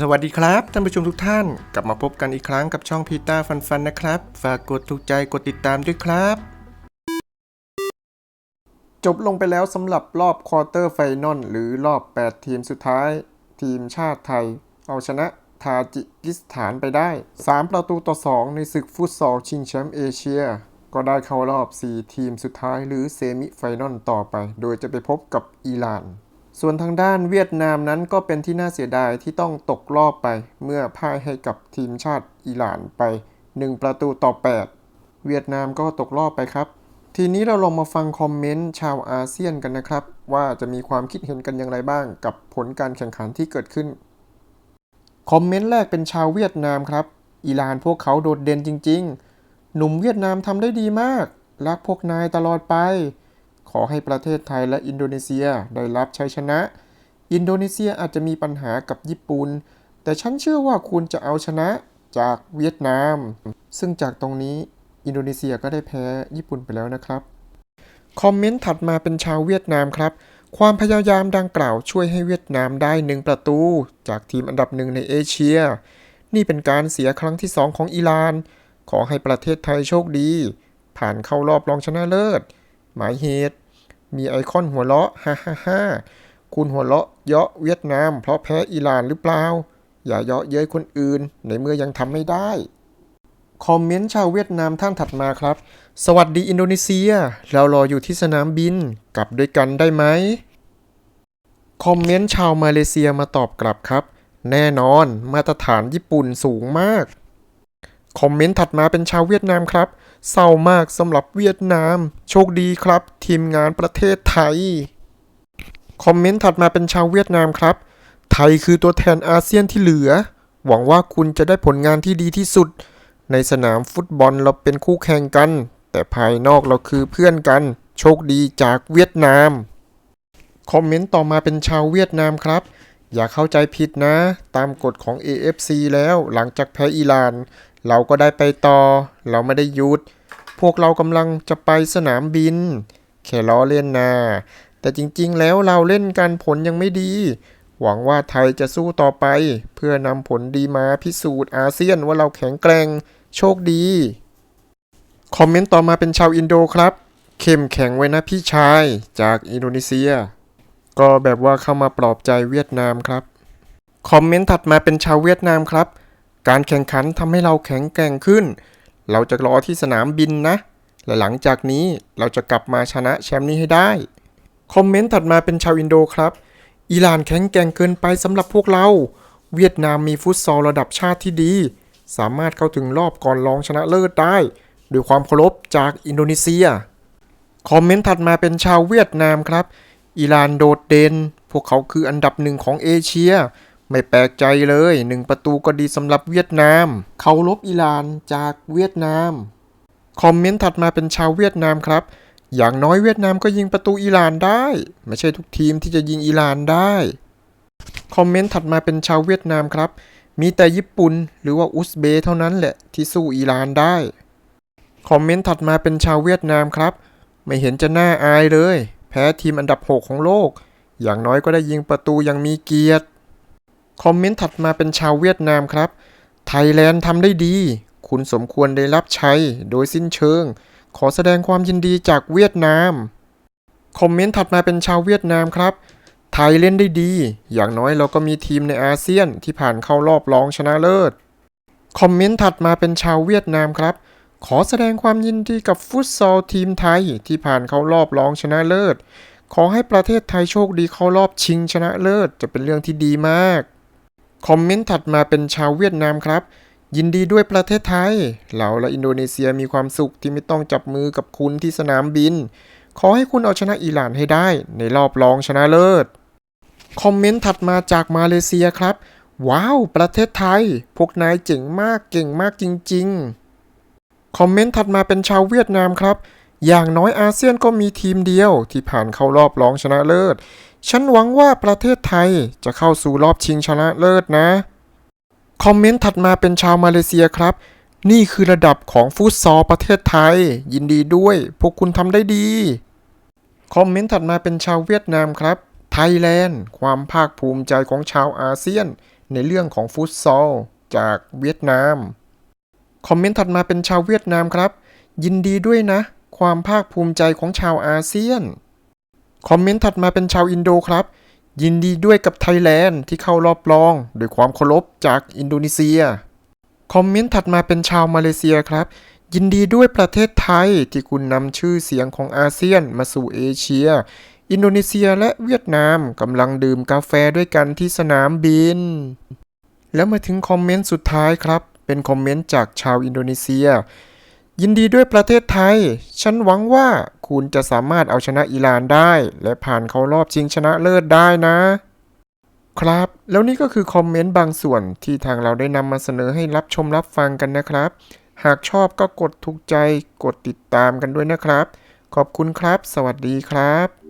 สวัสดีครับ ท่านผู้ชมทุกท่าน กลับมาพบกันอีกครั้งกับช่องพีตาฟันฟันนะครับ ฝากกดถูกใจกดติดตามด้วยครับ จบลงไปแล้วสำหรับรอบควอเตอร์ไฟนอลหรือรอบ 8 ทีมสุดท้าย ทีมชาติไทย เอาชนะทาจิกิสถานไปได้ 3 ประตูต่อ 2 ในศึกฟุตซอลชิงแชมป์เอเชีย ก็ได้เข้ารอบ 4 ทีมสุดท้ายหรือเซมิไฟนอลต่อไป โดยจะไปพบกับอิหร่าน ส่วนทางด้านเวียดนามนั้นก็เป็นที่น่าเสียดายที่ต้องตกรอบไป เมื่อพ่ายให้กับทีมชาติอิหร่านไป 1 ประตูต่อ 8 เวียดนามก็ตกรอบไปครับ ทีนี้เราลองมาฟังคอมเมนต์ชาวอาเซียนกันนะครับ ว่าจะมีความคิดเห็นกันอย่างไรบ้างกับผลการแข่งขันที่เกิดขึ้น คอมเมนต์แรกเป็นชาวเวียดนามครับอิหร่านพวกเขาโดดเด่นจริง ๆ หนุ่มเวียดนามทำได้ดีมาก รักพวกนายตลอดไป ขอให้ประเทศไทยและอินโดนีเซียได้รับชัยชนะ อินโดนีเซียอาจจะมีปัญหากับญี่ปุ่น แต่ฉันเชื่อว่าคุณจะเอาชนะจากเวียดนาม ซึ่งจากตรงนี้อินโดนีเซียก็ได้แพ้ญี่ปุ่นไปแล้วนะครับ คอมเมนต์ถัดมาเป็นชาวเวียดนามครับ ความพยายามดังกล่าวช่วยให้เวียดนามได้หนึ่งประตู จากทีมอันดับหนึ่งในเอเชีย นี่เป็นการเสียครั้งที่สองของอิหร่าน ขอให้ประเทศไทยโชคดี ผ่านเข้ารอบรองชนะเลิศ หมายเหตุ มีไอคอนหัวเราะฮ่าฮ่าฮ่าคุณหัวเราะเยาะเวียดนาม เพราะแพ้อิหร่านหรือเปล่า อย่าเยาะเย้ยคนอื่น ในเมื่อยังทำไม่ได้ คอมเมนต์ชาวเวียดนามท่านถัดมาครับ สวัสดีอินโดนีเซีย เรารออยู่ที่สนามบิน กลับด้วยกันได้ไหม คอมเมนต์ชาวมาเลเซียมาตอบกลับครับ แน่นอนมาตรฐานญี่ปุ่นสูงมาก คอมเมนต์ถัดมาเป็นชาวเวียดนามครับ เศร้ามากสำหรับเวียดนาม โชคดีครับ ทีมงานประเทศไทย คอมเมนต์ถัดมาเป็นชาวเวียดนามครับ ไทยคือตัวแทนอาเซียนที่เหลือ หวังว่าคุณจะได้ผลงานที่ดีที่สุด ในสนามฟุตบอลเราเป็นคู่แข่งกัน แต่ภายนอกเราคือเพื่อนกัน โชคดีจากเวียดนาม คอมเมนต์ต่อมาเป็นชาวเวียดนามครับอย่าเข้าใจผิดนะ ตามกฎของ AFC แล้วหลังจากแพ้อิหร่าน เราก็ได้ไปต่อ เราไม่ได้หยุด พวกเรากำลังจะไปสนามบิน แค่ล้อเล่นนา แต่จริงๆ แล้วเราเล่นกันผลยังไม่ดี หวังว่าไทยจะสู้ต่อไป เพื่อนำผลดีมาพิสูจน์อาเซียนว่าเราแข็งแกร่ง โชคดี คอมเมนต์ต่อมาเป็นชาวอินโดครับ เข้มแข็งไว้นะพี่ชาย จากอินโดนีเซีย ก็แบบว่าเข้ามาปลอบใจเวียดนามครับ คอมเมนต์ถัดมาเป็นชาวเวียดนามครับ การแข่งขันทำให้เราแข็งแกร่งขึ้น เราจะรอที่สนามบินนะ และหลังจากนี้เราจะกลับมาชนะแชมป์นี้ให้ได้ คอมเมนต์ถัดมาเป็นชาวอินโดครับ อิหร่านแข็งแกร่งเกินไปสำหรับพวกเรา เวียดนามมีฟุตซอลระดับชาติที่ดี สามารถเข้าถึงรอบก่อนรองชนะเลิศได้ ด้วยความเคารพจากอินโดนีเซีย คอมเมนต์ถัดมาเป็นชาวเวียดนามครับ อิหร่านโดดเด่น พวกเขาคืออันดับหนึ่งของเอเชีย ไม่แปลกใจเลยหนึ่งประตูก็ดีสำหรับเวียดนาม เขาลบอิหร่านจากเวียดนาม คอมเมนต์ถัดมาเป็นชาวเวียดนามครับ อย่างน้อยเวียดนามก็ยิงประตูอิหร่านได้ ไม่ใช่ทุกทีมที่จะยิงอิหร่านได้ คอมเมนต์ถัดมาเป็นชาวเวียดนามครับ มีแต่ญี่ปุ่นหรือว่าอุซเบย์เท่านั้นแหละที่สู้อิหร่านได้ คอมเมนต์ถัดมาเป็นชาวเวียดนามครับ ไม่เห็นจะน่าอายเลย แพ้ทีมอันดับ 6 ของโลก อย่างน้อยก็ได้ยิงประตูอย่างมีเกียรติ คอมเมนต์ถัดมาเป็นชาวเวียดนามครับ ไทยแลนด์ทำได้ดี คุณสมควรได้รับชัยโดยสิ้นเชิง ขอแสดงความยินดีจากเวียดนาม คอมเมนต์ถัดมาเป็นชาวเวียดนามครับ ไทยเล่นได้ดี อย่างน้อยเราก็มีทีมในอาเซียนที่ผ่านเข้ารอบรองชนะเลิศ คอมเมนต์ถัดมาเป็นชาวเวียดนามครับ ขอแสดงความยินดีกับฟุตซอลทีมไทยที่ผ่านเข้ารอบรองชนะเลิศ ขอให้ประเทศไทยโชคดีเข้ารอบชิงชนะเลิศ จะเป็นเรื่องที่ดีมาก คอมเมนต์ถัดมาเป็นชาวเวียดนามครับ ยินดีด้วยประเทศไทย เราและอินโดนีเซียมีความสุขที่ไม่ต้องจับมือกับคุณที่สนามบิน ขอให้คุณเอาชนะอิหร่านให้ได้ในรอบรองชนะเลิศ คอมเมนต์ถัดมาจากมาเลเซียครับ ว้าว ประเทศไทย พวกนายเจ๋งมากเก่งมากจริง ๆ คอมเมนต์ถัดมาเป็นชาวเวียดนามครับ อย่างน้อยอาเซียนก็มีทีมเดียวที่ผ่านเข้ารอบรองชนะเลิศฉันหวังว่าประเทศไทยจะเข้าสู่รอบชิงชนะเลิศนะ คอมเมนต์ถัดมาเป็นชาวมาเลเซียครับ นี่คือระดับของฟุตซอลประเทศไทย ยินดีด้วย พวกคุณทำได้ดี คอมเมนต์ถัดมาเป็นชาวเวียดนามครับ ไทยแลนด์ ความภาคภูมิใจของชาวอาเซียน ในเรื่องของฟุตซอลจากเวียดนาม คอมเมนต์ถัดมาเป็นชาวเวียดนามครับ ยินดีด้วยนะ ความภาคภูมิใจของชาวอาเซียน คอมเมนต์ถัดมาเป็นชาวอินโดครับ ยินดีด้วยกับไทยแลนด์ที่เข้ารอบรองด้วยความเคารพจากอินโดนีเซีย คอมเมนต์ถัดมาเป็นชาวมาเลเซียครับ ยินดีด้วยประเทศไทยที่คุณนำชื่อเสียงของอาเซียนมาสู่เอเชีย อินโดนีเซียและเวียดนามกำลังดื่มกาแฟด้วยกันที่สนามบิน แล้วมาถึงคอมเมนต์สุดท้ายครับ เป็นคอมเมนต์จากชาวอินโดนีเซีย ยินดีด้วยประเทศไทย ฉันหวังว่าคุณจะสามารถเอาชนะอิหร่านได้ และผ่านเข้ารอบชิงชนะเลิศได้นะ ครับ แล้วนี่ก็คือคอมเมนต์บางส่วนที่ทางเราได้นำมาเสนอให้รับชมรับฟังกันนะครับ หากชอบก็กดถูกใจ กดติดตามกันด้วยนะครับ ขอบคุณครับ สวัสดีครับ